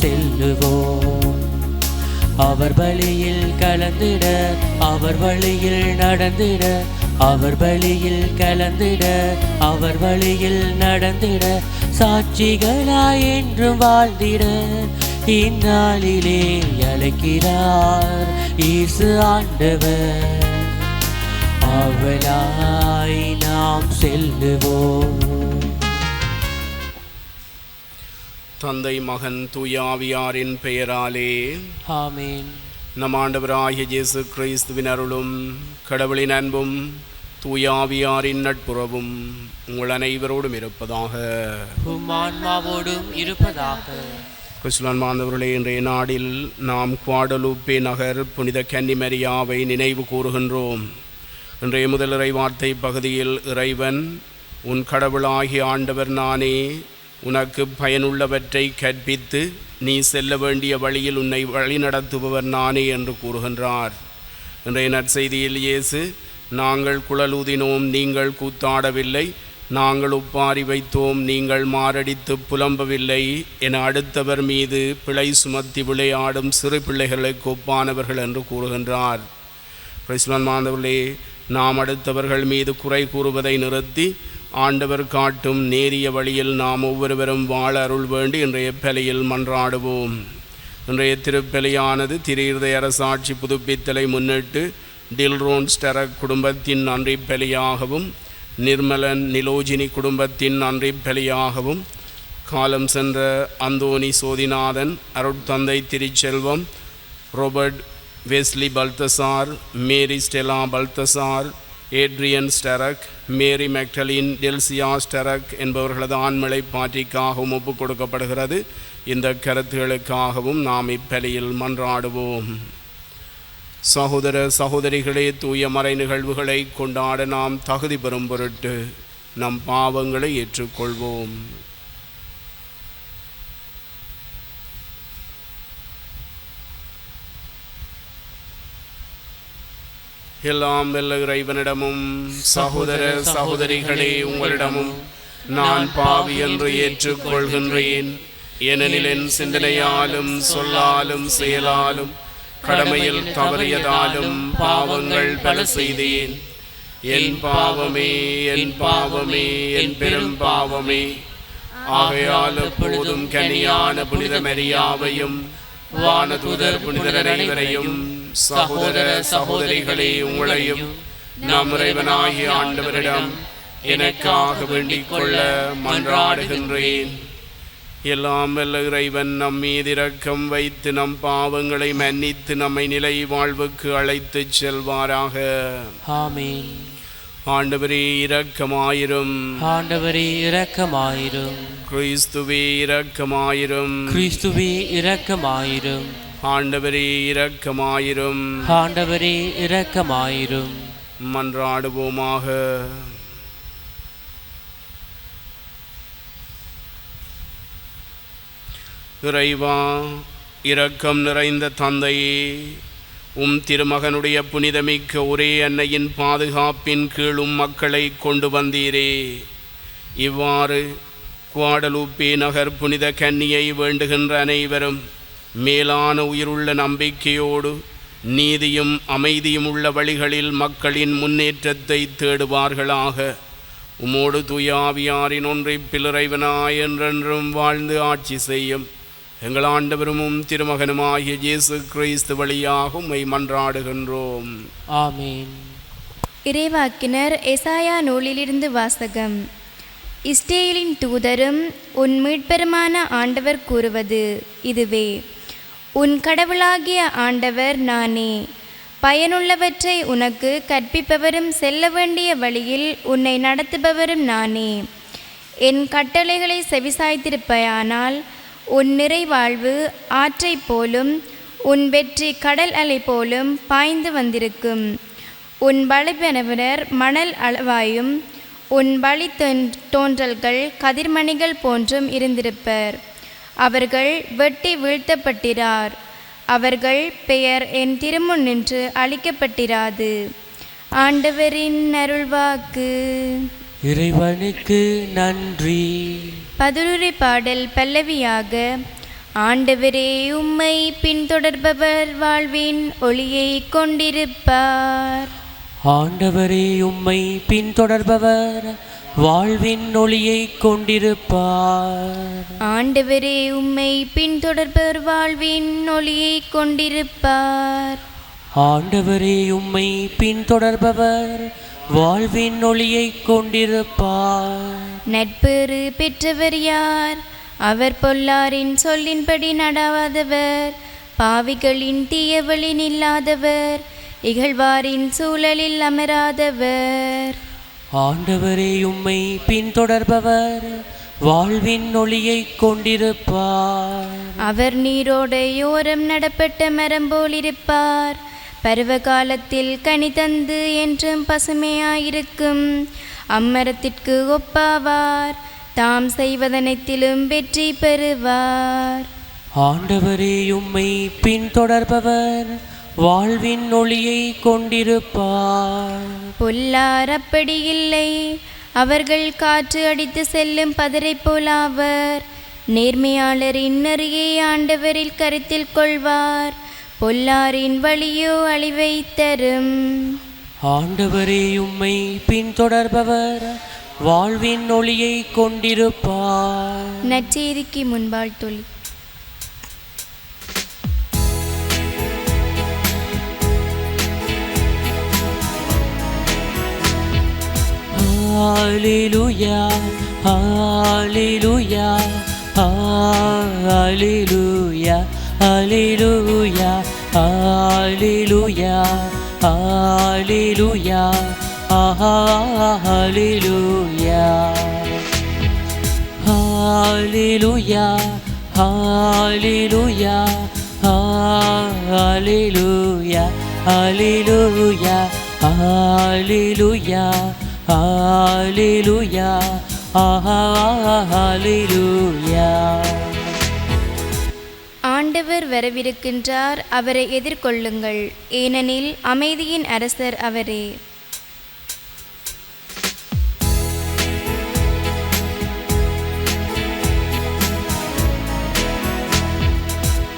செல்லுவோம். அவர் வழியில் கலந்திட அவர் வழியில் நடந்திட அவர் வழியில் கலந்திட அவர் வழியில் நடந்திட சாட்சிகளாய் என்றும் வாழ்ந்திட. இந்நாளிலே அழைக்கிறார் இயேசு ஆண்டவர். அவளாய் நாம் செல்லுவோம். தந்தை மகன் தூயாவியாரின் பெயராலே. ஆமீன். நம் ஆண்டவராகிய இயேசு கிறிஸ்துவின் அருளும் கடவுளின் அன்பும் தூயாவியாரின் நட்புறவும் உங்கள் அனைவரோடும் இருப்பதாக. ஆன்மாவோடும் இருப்பதாக. கிறிஸ்துவன் மாந்தவர்களே இன்றைய நாடில் நாம் குவாடலூப்பே நகர் புனித கன்னிமரியாவை நினைவு கூறுகின்றோம். இன்றைய முதலிறை வார்த்தை பகுதியில் இறைவன் உன் கடவுளாகிய ஆண்டவர் நானே உனக்கு பயனுள்ளவற்றை கற்பித்து நீ செல்ல வேண்டிய வழியில் உன்னை வழிநடத்துபவர் நானே என்று கூறுகின்றார். இன்றைய நற்செய்தியில் இயேசு நாங்கள் குழலூதினோம் நீங்கள் கூத்தாடவில்லை. நாங்கள் உப்பாரி வைத்தோம் நீங்கள் மாரடித்து புலம்பவில்லை என அடுத்தவர் மீது பிழை சுமத்தி விளையாடும் சிறு பிள்ளைகளுக்கு ஒப்பானவர்கள் என்று கூறுகின்றார். கிறிஸ்மன் மாந்தவர்களே நாம் அடுத்தவர்கள் மீது குறை கூறுவதை நிறுத்தி ஆண்டவர் காட்டும் நேரிய வழியில் நாம் ஒவ்வொருவரும் வாழ அருள் வேண்டி இன்றைய பலியில் மன்றாடுவோம். இன்றைய திருப்பலியானது திரு அரசாட்சி புதுப்பித்தலை முன்னிட்டு டில்ரோன் ஸ்டெரக் குடும்பத்தின் நன்றி பலியாகவும் நிர்மலன் நிலோஜினி குடும்பத்தின் நன்றி பலியாகவும் காலம் சென்ற அந்தோனி சோதிநாதன் அருட்தந்தை Thiruchelvam Robert Wesley Balthazar Mary Stella Balthazar Adrian ஸ்டெரக் Mary Magdalene Delcia ஸ்டெரக் என்பவர்களது ஆண்மலை பாற்றிக்காகவும் ஒப்புக் கொடுக்கப்படுகிறது இந்த கருத்துகளுக்காகவும் நாம் இப்பலியில் மன்றாடுவோம். சகோதர சகோதரிகளே தூய மறை நிகழ்வுகளை கொண்டாட நாம் தகுதி பெறும் பொருட்டு நம் பாவங்களை ஏற்றுக்கொள்வோம். எல்லாம் வெல்ல இறைவனிடமும் சகோதர சகோதரிகளே உங்களிடமும் நான் பாவி என்று ஏற்றுக்கொள்கின்றேன். ஏனெனில் என் சிந்தனையாலும் சொல்லாலும் செயலாலும் கடமையில் தவறியதாலும் பாவங்கள் பல செய்தேன். என் பாவமே என் பாவமே என் பெரும் பாவமே. ஆகையால் எப்பொழுதும் கனியான புனித மரியாவையும் வானதூதர் புனிதர் அனைவரையும் சகோதர சகோதரிகளே உங்களையும் நம் இறைவனாகிய ஆண்டவரிடம் எனக்காக வேண்டிக் கொள்ள மன்றாடுகின்றேன். எல்லாம் வல்ல இறைவன் நம் மீது இரக்கம் வைத்து நம் பாவங்களை மன்னித்து நம்மை நிலை வாழ்வுக்கு அழைத்துச் செல்வாராக. ஆமீன். ஆண்டவரே இரக்கமாயிரும். ஆண்டவரே இரக்கமாயிரும். கிறிஸ்துவே இரக்கமாயிரும். கிறிஸ்துவே இரக்கமாயிரும். ஆண்டவரே இரக்கமாயிரும். ஆண்டவரே இரக்கமாயிரும். மன்றாடுவோமாக. இறைவா இரக்கம் நிறைந்த தந்தையே உம் திருமகனுடைய புனிதமிக்க ஒரே அன்னையின் பாதுகாப்பின் கீழும் மக்களை கொண்டு வந்தீரே. இவ்வாறு குவாடலூப்பே நகர் புனித கன்னியை வேண்டுகின்ற அனைவரும் மேலான உயிருள்ள நம்பிக்கையோடு நீதியும் அமைதியும் உள்ள வழிகளில் மக்களின் முன்னேற்றத்தை தேடுவார்களாக. உமோடு துயாவியாரின் ஒன்றை பிளறைவனாய் என்றென்றும் வாழ்ந்து ஆட்சி செய்யும் எங்கள் ஆண்டவரும் உம் திருமகனுமாகிய இயேசு கிறிஸ்து வழியாக உம்மை மன்றாடுகின்றோம். ஆமீன். இறைவாக்கினர் எசாயா நூலிலிருந்து வாசகம். இஸ்ரேலின் தூதரும் உன் மீட்பெருமான ஆண்டவர் கூறுவது இதுவே. உன் கடவுளாகிய ஆண்டவர் நானே. பயனுள்ளவற்றை உனக்கு கற்பிப்பவரும் செல்ல வேண்டிய வழியில் உன்னை நடத்துபவரும் நானே. என் கட்டளைகளை செவிசாய்த்திருப்பயானால் உன் நிறைவாழ்வு ஆற்றைப் போலும் உன் வெற்றி கடல் அலை போலும் பாய்ந்து வந்திருக்கும். உன் பலிபெனவினர் மணல் அளவாயும் உன் வழி தோன்றல்கள் கதிர்மணிகள் போன்றும் இருந்திருப்பர். அவர்கள் வெட்டி வீழ்த்தப்பட்டிரார். அவர்கள் பெயர் என் திருமுன் நின்று அழிக்கப்பட்டிராது ஆண்டவரின் அருள்வாக்கு. இறைவனுக்கு நன்றி. பதிலுரை பாடல் பல்லவியாக ஆண்டவரே உம்மை பின்தொடர்பவர் வாழ்வின் ஒளியை கொண்டிருப்பார். ஆண்டவரே உம்மை பின்தொடர்பவர் வாழ்வின் ஒளியை கொண்டிருப்பார். ஆண்டவரே உம்மை பின்தொடர்பவர் வாழ்வின் ஒளியை கொண்டிருப்பார். ஆண்டவரே உம்மை பின்தொடர்பவர் வாழ்வின் ஒளியை கொண்டிருப்பார். நட்பேறு பெற்றவர் யார்? அவர் பொல்லாரின் சொல்லின்படி நடாவாதவர். பாவிகளின் தீயவழி நில்லாதவர் இகழ்வாரின் சூழலில் அமராதவர். ஆண்டவரே உம்மை பின்தொடர்பவர். வாழ்வின் ஒளியை கொண்டிருப்பார். அவர் நீரோடையோரம் நடப்பட்ட மரம் போல் இருப்பார். பருவ காலத்தில் கனி தந்து என்றும் பசுமையாயிருக்கும். அம்மரத்திற்கு ஒப்பாவார். தாம் செய்வதனைத்திலும் வெற்றி பெறுவார். ஆண்டவரே உம்மை பின்தொடர்பவர். வாழ்வின் ஒளியை கொண்டிருப்பார். பொல்லார் அப்படி இல்லை. அவர்கள் காற்று அடித்து செல்லும் பதரை போலாவர் நேர்மையாளரின் நெறியை ஆண்டவரில் கருத்தில் கொள்வார். பொல்லாரின் வழியோ அழிவை தரும். ஆண்டவரே உம்மை பின்தொடர்பவர். வாழ்வின் ஒளியை கொண்டிருப்பார். நற்செய்திக்கு முன்பால் தொழி ஹalleluya ஹalleluya ஹalleluya ஹalleluya ஹalleluya ஹalleluya ஹalleluya ஹalleluya ஹalleluya ஹalleluya ஹalleluya ஹalleluya ஹalleluya ஹalleluya ஆண்டவர் வரவிருக்கின்றார் அவரை எதிர்கொள்ளுங்கள். ஏனெனில் அமைதியின் அரசர் அவரே.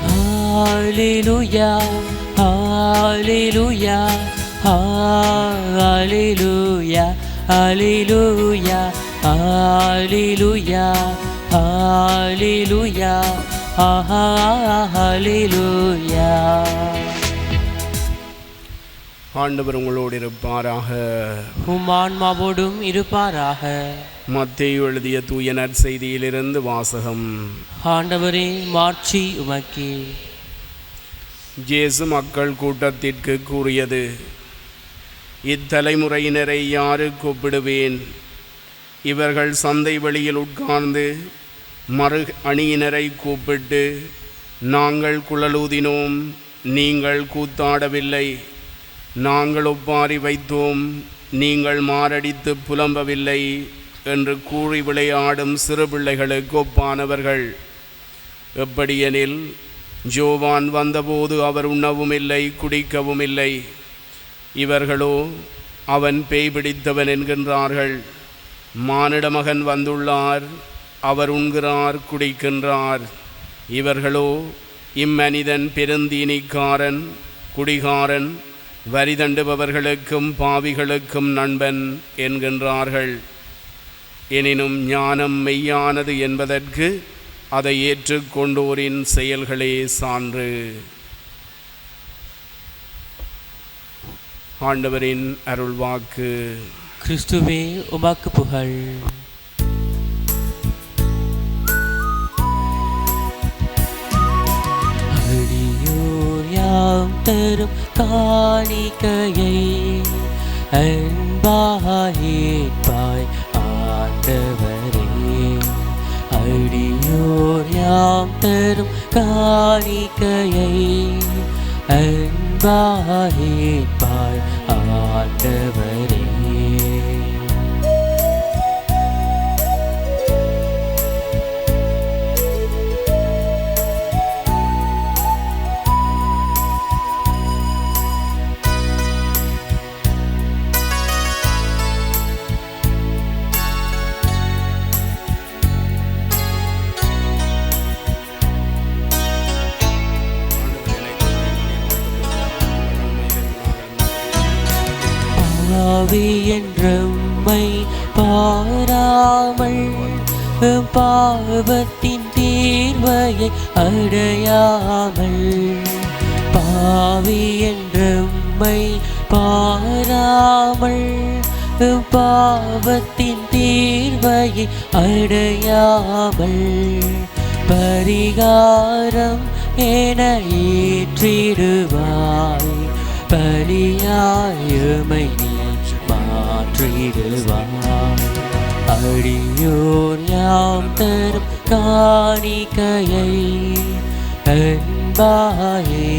ஹalleluya ஹalleluya ஹalleluya ஹalleluya ஹalleluya ஹalleluya ஹalleluya ஆண்டவர் உங்களோடு இருப்பாராக. உம் ஆன்மாவோடும் இருப்பாராக. மத்தேயு எழுதிய தூய நற்செய்தியிலிருந்து வாசகம். ஆண்டவரே மாட்சி உமக்கே. இயேசு மக்கள் கூட்டத்திற்கு கூறியது இத்தலைமுறையினரை யாரு கூப்பிடுவேன்? இவர்கள் சந்தை வெளியில் உட்கார்ந்து மறு அணியினரை கூப்பிட்டு நாங்கள் குழலூதினோம் நீங்கள் கூத்தாடவில்லை. நாங்கள் ஒப்பாரி வைத்தோம் நீங்கள் மாரடித்து புலம்பவில்லை என்று கூறி விளையாடும் சிறு பிள்ளைகளுக்கு ஒப்பானவர்கள் எப்படியெனில் ஜோவான் வந்தபோது அவர் உண்ணவும் இல்லை குடிக்கவும் இல்லை இவர்களோ அவன் பேய் பிடித்தவன் என்கின்றார்கள். மானிட மகன் வந்துள்ளார் அவர் உண்கிறார் குடிக்கின்றார். இவர்களோ இம்மனிதன் பெருந்தீனிக்காரன் குடிகாரன் வரி தண்டுபவர்களுக்கும் பாவிகளுக்கும் நண்பன் என்கின்றார்கள். எனினும் ஞானம் மெய்யானது என்பதற்கு அதை ஏற்றுக்கொண்டோரின் செயல்களே சான்று. ஆண்டவரின் அருள்வாக்கு. கிறிஸ்துவே உமாக்கு புகழ். அடியோர் யாம் தரும் காணிக்கையை அன்பாயேற்பாய் ஆண்டவரே. அடியோர் யாம் தரும் காணிக்கையை அன் by, by heart ever. பாவத்தின் தீர்வையை அடையாமல் பாவி என்றம்மை பாராமல் பாவத்தின் தீர்வையை அடையாமல் பரிகாரம் என ஏற்றிடுவாய். பலியாயுமை நீ மாற்றிடுவாய். அடியோர் யாம் தரும் காணிக்கையை அன்பாயே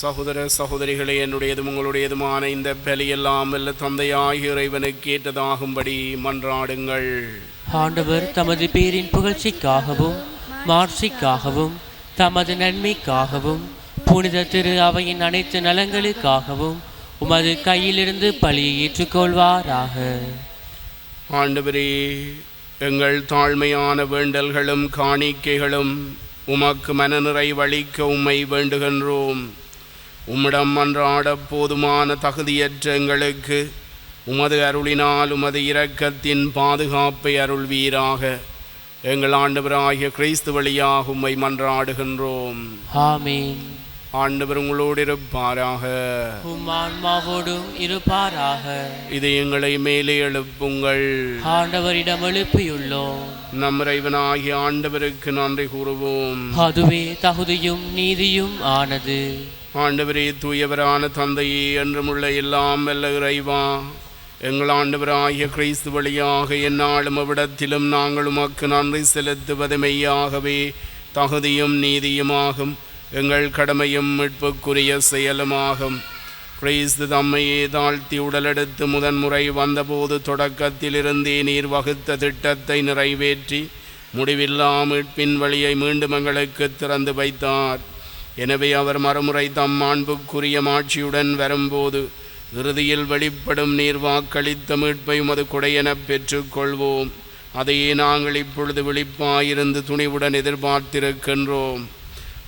சகோதர சகோதரிகளே என்னுடையதும் உங்களுடையதுமான இந்த பலியெல்லாம் வல்ல தந்தையாகிய இறைவனுக்கு கேட்டதாகும்படி மன்றாடுங்கள். ஆண்டவர் தமது பேரின் புகழ்ச்சிக்காகவும் மாட்சிக்காகவும் தமது நன்மைக்காகவும் புனித திரு அவையின் அனைத்து நலங்களுக்காகவும் உமது கையிலிருந்து பலியை ஏற்றுக்கொள்வாராக. ஆண்டவரே எங்கள் தாழ்மையான வேண்டல்களும் காணிக்கைகளும் உமக்கு மனநிறைவளிக்க உம்மை வேண்டுகின்றோம். உம்மிடம் மன்றாட போதுமான தகுதியற்ற எங்களுக்கு உமது அருளினால் உமது இரக்கத்தின் பாதுகாப்பை அருள்வீராக. எங்கள் ஆண்டவராகிய கிறிஸ்து வழியாக உம்மை மன்றாடுகின்றோம். ஆமீன். ஆண்டவர் உங்களோடு இருப்பாராக. ஆன்மாவோடும் இருப்பாராக. இது எங்களை மேலே எழுப்புங்கள். ஆண்டவரிடம் எழுப்பியுள்ளோம். நம் இறைவனாகிய ஆண்டவருக்கு நன்றி கூறுவோம். அதுவே தகுதியும் நீதியும் ஆனது. ஆண்டவரே தூயவரான தந்தையே என்றுமுள்ள எல்லாம் வல்ல இறைவா. எங்கள் ஆண்டவராகிய கிறிஸ்து வழியாக என்னாலும் அவ்விடத்திலும் நாங்கள் உமக்கு நன்றி செலுத்துவது மெய்யாகவே தகுதியும் நீதியுமாகும் எங்கள் கடமையும் மீட்புக்குரிய செயலுமாகும். கிறிஸ்து தம்மையே தாழ்த்தி உடலெடுத்து முதன்முறை வந்தபோது தொடக்கத்திலிருந்தே நீர் வகுத்த திட்டத்தை நிறைவேற்றி முடிவில்லா மீட்பின் வழியை மீண்டும் எங்களுக்கு திறந்து வைத்தார். எனவே அவர் மறுமுறை தம் மாண்புக்குரிய மாட்சியுடன் வரும்போது இறுதியில் வெளிப்படும் நீர் வாக்களித்த மீட்பை உமது கொடையெனப் பெற்றுக்கொள்வோம். அதையே நாங்கள் இப்பொழுது விழிப்பாயிருந்து துணிவுடன் எதிர்பார்த்திருக்கின்றோம்.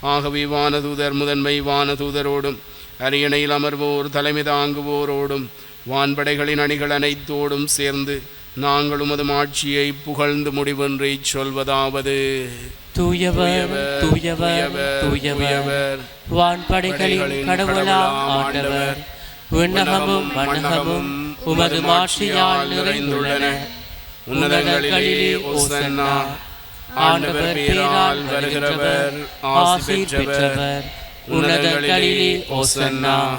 ஆகவே வானதூதர் முதன்மை வானதூதரோடும் அரியணையில் அமர்வோர் தலைமை தாங்குவோரோடும் வான்படைகளின் அணிகள் அனைத்தோடும் சேர்ந்து நாங்கள் உமது மாட்சியை புகழ்ந்து முடிவொன்றை சொல்வதாவது. தூயவர் தூயவர் தூயவர் வான்படைகளின் கடவுளாம் ஆண்டவர். விண்ணகமும் மண்ணகமும் உமது மாட்சியால் நிறைந்துள்ளன. உன்னதங்களிலே ஓசன்னா. ஆண்டவர் பேரால் வருகிறவர். ஆசி பெற்றவர் உன்னதங்களிலே ஓசன்னா.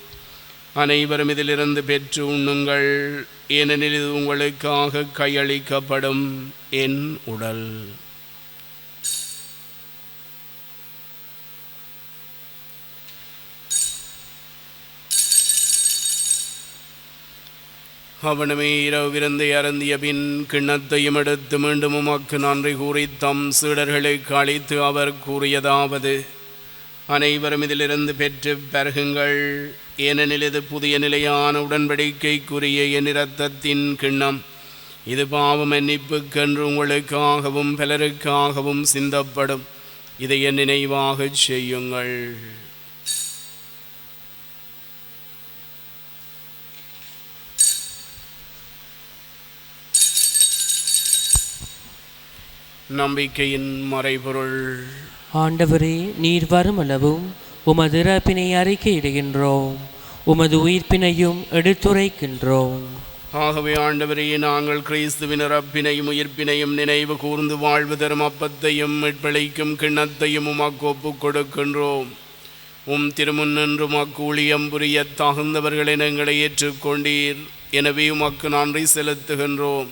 அனைவரும் இதிலிருந்து பெற்று உண்ணுங்கள். ஏனெனில் இது உங்களுக்காக கையளிக்கப்படும் என் உடல். அவனுமே இரவு விருந்தை அருந்திய பின் கிண்ணத்தையும் எடுத்து மீண்டும் உமக்கு நன்றி கூறி தம் சீடர்களுக்கு அளித்து அவர் கூறியதாவது அனைவரும் இதிலிருந்து பெற்று பருகுங்கள். ஏனெனில் இது புதிய நிலையான உடன்படிக்கைக்குரிய என் இரத்தத்தின் கிண்ணம். இது பாவ மன்னிப்புக்கென்று உங்களுக்காகவும் பலருக்காகவும் சிந்தப்படும். இதை என் நினைவாகச் செய்யுங்கள். நம்பிக்கையின் மறைபொருள். ஆண்டவரே நீர் வருமளவும் உமது இறப்பினை அறிக்கையிடுகின்றோம். உமது உயிர்ப்பினையும் எடுத்துரைக்கின்றோம். ஆகவே ஆண்டவரே நாங்கள் கிறிஸ்துவின் இறப்பினையும் உயிர்ப்பினையும் நினைவு கூர்ந்து வாழ்வு தரும் அப்பத்தையும் மீட்பளிக்கும் கிண்ணத்தையும் உமக்கு ஒப்புக் கொடுக்கின்றோம். உம் திருமுன்னின்று உமக்கு ஊழியம் புரிய தகுந்தவர்களை எங்களை ஏற்றுக்கொண்டீர். எனவே உமக்கு நன்றி செலுத்துகின்றோம்.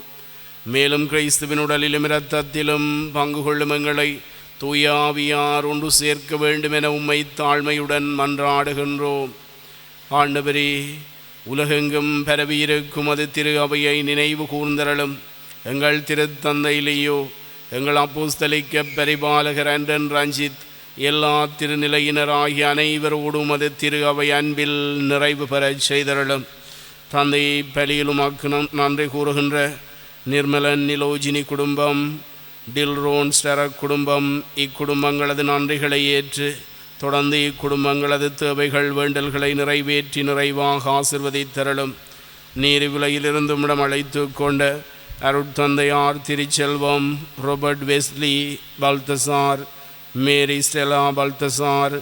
மேலும் கிறிஸ்துவின் உடலிலும் இரத்தத்திலும் பங்கு கொள்ளும் எங்களை தூயாவியார் ஒன்று சேர்க்க வேண்டும் என உம்மை தாழ்மையுடன் மன்றாடுகின்றோம். ஆண்டவரே உலகெங்கும் பரவியிருக்கும் அது திரு அவையை நினைவு கூர்ந்தரலும் எங்கள் திருத்தந்தையிலேயோ எங்கள் அப்போஸ்தலிக்க பரிபாலகர் அன்றன் ரஞ்சித் எல்லா திருநிலையினராகிய அனைவரோடும் அது திரு அவை அன்பில் நிறைவு பெறச் செய்தரலும் தந்தை பலியிலும் அக்கு நன்றி கூறுகின்ற நிர்மலன் நிலோஜினி குடும்பம் டில்ரோன் ஸ்டரக் குடும்பம் இக்குடும்பங்களது நன்றிகளை ஏற்று தொடர்ந்து இக்குடும்பங்களது தேவைகள் வேண்டல்களை நிறைவேற்றி நிறைவாக ஆசிர்வதித்தரலும் நீர் விலையிலிருந்தும் இடம் அழைத்து கொண்ட அருட்தந்தையார் Thiruchelvam Robert Wesley Balthazar Mary Stella Balthazar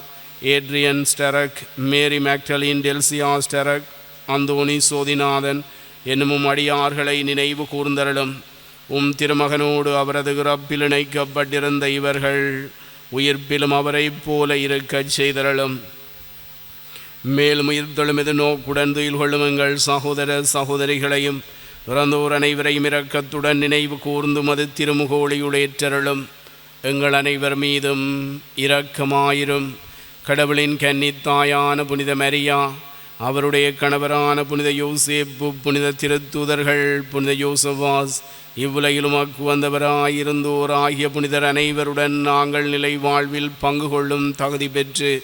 Adrian ஸ்டெரக் Mary Magdalene Delcia ஸ்டெரக் Anthony Sothinathan என்னும் அடியார்களை நினைவு கூர்ந்தரலும். உம் திருமகனோடு அவரது இறப்பில் இணைக்கப்பட்டிருந்த இவர்கள் உயிர்ப்பிலும் அவரைப் போல இருக்கச் செய்தரலும் மேலும் உயிர்த்தலும் எது நோக்குடன் துயில் கொள்ளும் எங்கள் சகோதர சகோதரிகளையும் இறந்தோர் அனைவரையும் இரக்கத்துடன் நினைவு கூர்ந்தும் அது திருமுகோழியுளேற்றருளும் எங்கள் அனைவர் மீதும் இரக்கமாயிரும். கடவுளின் கன்னித்தாயான புனித மரியா அவருடைய கணவரான புனித யோசேப்பு புனித திருத்தூதர்கள் புனித யோசவாஸ் இவ்வுலகிலும் அக்கு வந்தவராயிருந்தோர் ஆகிய புனிதர் அனைவருடன் நாங்கள் நிலை வாழ்வில் பங்கு கொள்ளும் தகுதி பெற்று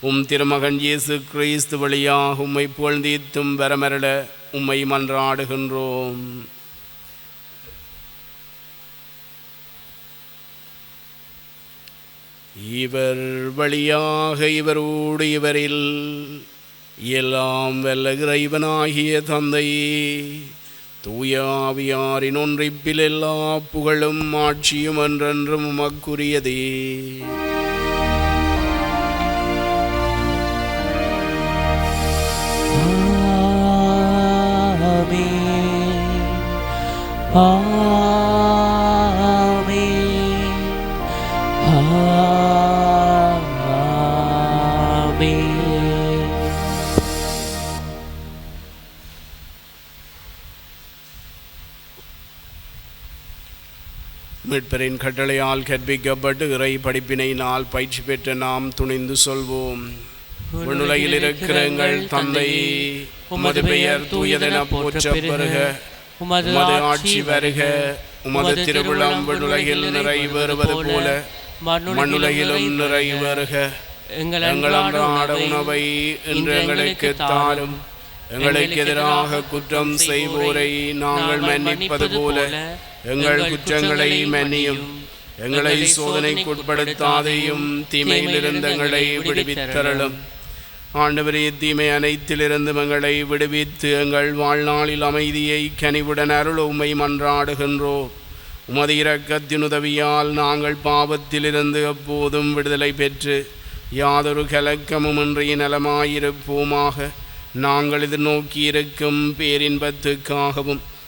உம் திருமகன் இயேசு கிறிஸ்து வழியாக உம்மை புகழ்ந்தீத்தும் வரமரட உம்மை மன்றாடுகின்றோம். இவர் வழியாக இவரோடு இவரில் எல்லாம் வல்ல இவனாகிய தந்தை தூயாவியாரின் ஒன்றிப்பில் எல்லா புகழும் ஆட்சியும் என்றென்றும் உமக்குரியதே ஆமென். ஆமென். மீட்பரின் கட்டளையால் கற்பிக்கப்பட்டு இறை படிப்பினை நாள் பயிற்சி பெற்ற நாம் துணிந்து சொல்வோம். விண்ணுலகில் இருக்கிற எங்கள் தந்தை உமது பெயர் தூயதென போற்ற பெறுக உமது ஆட்சி வருக. உமது திருவிழம் விண்ணுலகில் நிறைவேறுவது போல மண்ணுலகிலும் நிறைவேறுக. எங்கள் எங்கள் அன்றாட உணவை இன்று எங்களுக்கு தாரும். எங்களுக்கு எதிராக குற்றம் செய்வோரை நாங்கள் மன்னிப்பது போல எங்கள் குற்றங்களை மன்னியும். எங்களை சோதனைக்குட்படுத்தாதையும் தீமையிலிருந்து எங்களை விடுவித்தரலும் ஆண்டவரே தீமை அனைத்திலிருந்தும் எங்களை விடுவித்து எங்கள் வாழ்நாளில் அமைதியை கனிவுடன் அருள் உம்மை மன்றாடுகின்றோம். உமது இரக்கத்தின் உதவியால் நாங்கள் பாவத்திலிருந்து எப்போதும் விடுதலை பெற்று யாதொரு கலக்கமுமின்றி நலமாயிருப்போமாக. நாங்கள் எதிர்நோக்கி இருக்கும் பேரின்பத்துக்காகவும்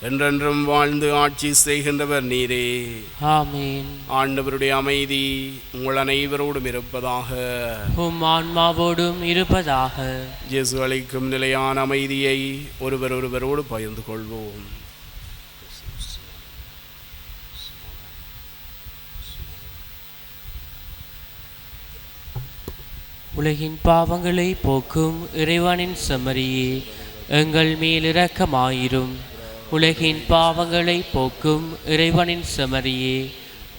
என்றென்றும் வாழ்ந்து ஆட்சி செய்கின்றவர் நீரே. ஆமேன். ஆண்டவருடைய அமைதி உங்கள் அனைவரோடும் இருப்பதாக. உம் ஆன்மாவோடும் இருப்பதாக. இயேசு அளிக்கும் நிலையான அமைதியை ஒருவர் ஒருவரோடு பகிர்ந்து கொள்வோம். உலகின் பாவங்களை போக்கும் இறைவனின் செம்மறியே எங்கள் மேல் இரக்கமாயிரும். உலகின் பாவங்களை போக்கும் இறைவனின் சமரியே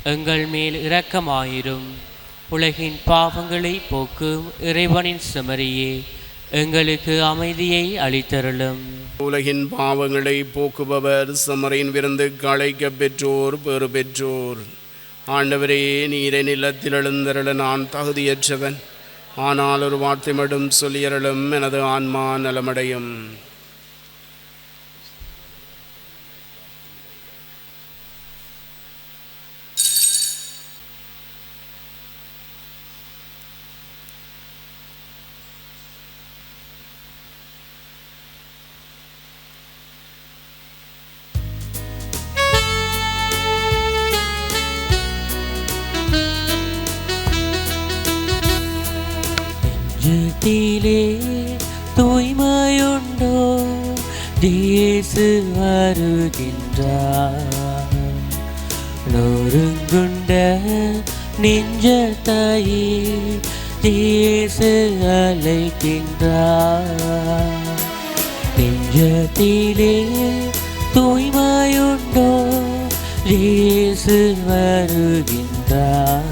எங்கள் மேல் இரக்கமாயிரும். உலகின் பாவங்களை போக்கும் இறைவனின் செம்மறியே எங்களுக்கு அமைதியை அளித்தருளும். உலகின் பாவங்களை போக்குபவர் சமரின் விருந்து களைக்க பெற்றோர் பெறு பெற்றோர். ஆண்டவரே நீரை நிலத்தில் எழுந்தருள நான் தகுதியற்றவன். ஆனால் ஒரு வார்த்தை மட்டும் சொல்லியருளும் எனது ஆன்மா நலமடையும். இயேசு வருகின்றார். நொறுங்குண்ட நெஞ்சத்தாயே இயேசு அழைக்கின்றார். நெஞ்சத்திலே தூய்மையுண்டோ இயேசு வருகின்றார்.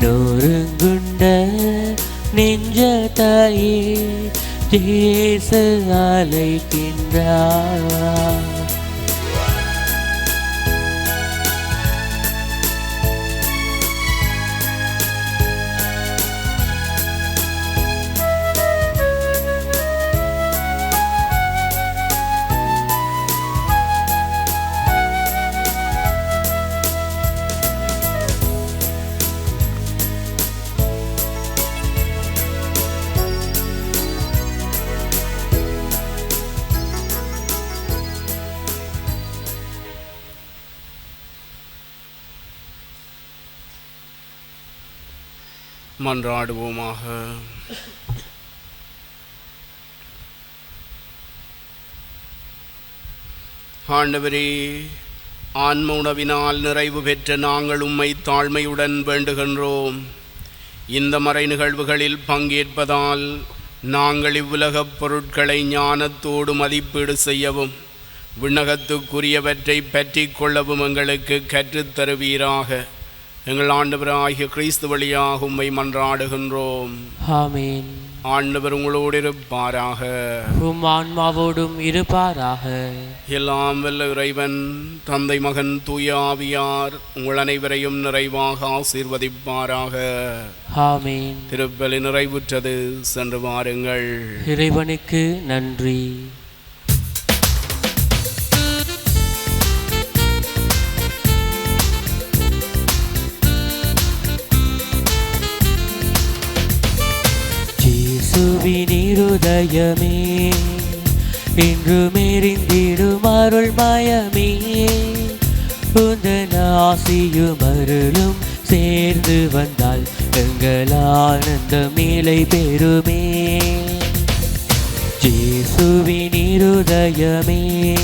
நொறுங்குண்ட நெஞ்ச நெஞ்சத்தாயே இயேசு அழைக்கின்றார் 亮 மன்றாடுவோமாக. ஆண்டவரே ஆன்ம உணவினால் நிறைவு பெற்ற நாங்கள் உம்மை தாழ்மையுடன் வேண்டுகின்றோம். இந்த மறை நிகழ்வுகளில் பங்கேற்பதால் நாங்கள் இவ்வுலகப் பொருட்களை ஞானத்தோடு மதிப்பீடு செய்யவும் விண்ணகத்துக்குரியவற்றை பற்றி கொள்ளவும் எங்களுக்கு கற்றுத்தருவீராக. எங்கள் ஆண்டவராகிய கிறிஸ்து வழியாக உம்மை மன்றாடுகின்றோம். ஆமீன். ஆண்டவர் உங்களோடு இருப்பாராக. உம் ஆன்மாவோடும் இருப்பாராக. எல்லாம் வல்ல இறைவன் தந்தை மகன் தூய ஆவியார் உங்கள் அனைவரையும் நிறைவாக ஆசீர்வதிப்பாராக. ஆமீன். திருப்பலி நிறைவுற்றது சென்று வாருங்கள். இறைவனுக்கு நன்றி. ஜேசுவின் இருதயமே இன்று மெரிந்திடும் அருள் மயமே. புந்தன ஆசியும் அருளும் சேர்ந்து வந்தால் எங்கள் ஆனந்த மேலை பெறுமே. ஜேசுவின் இருதயமே.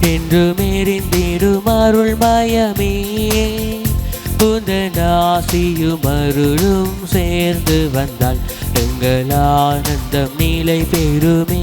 என்று மெரிந்திடும் அருள் மயமே. புந்தன ஆசியும் அருளும் சேர்ந்து வந்தால் எங்கள் ஆனந்தம் நிலை பெறுமே.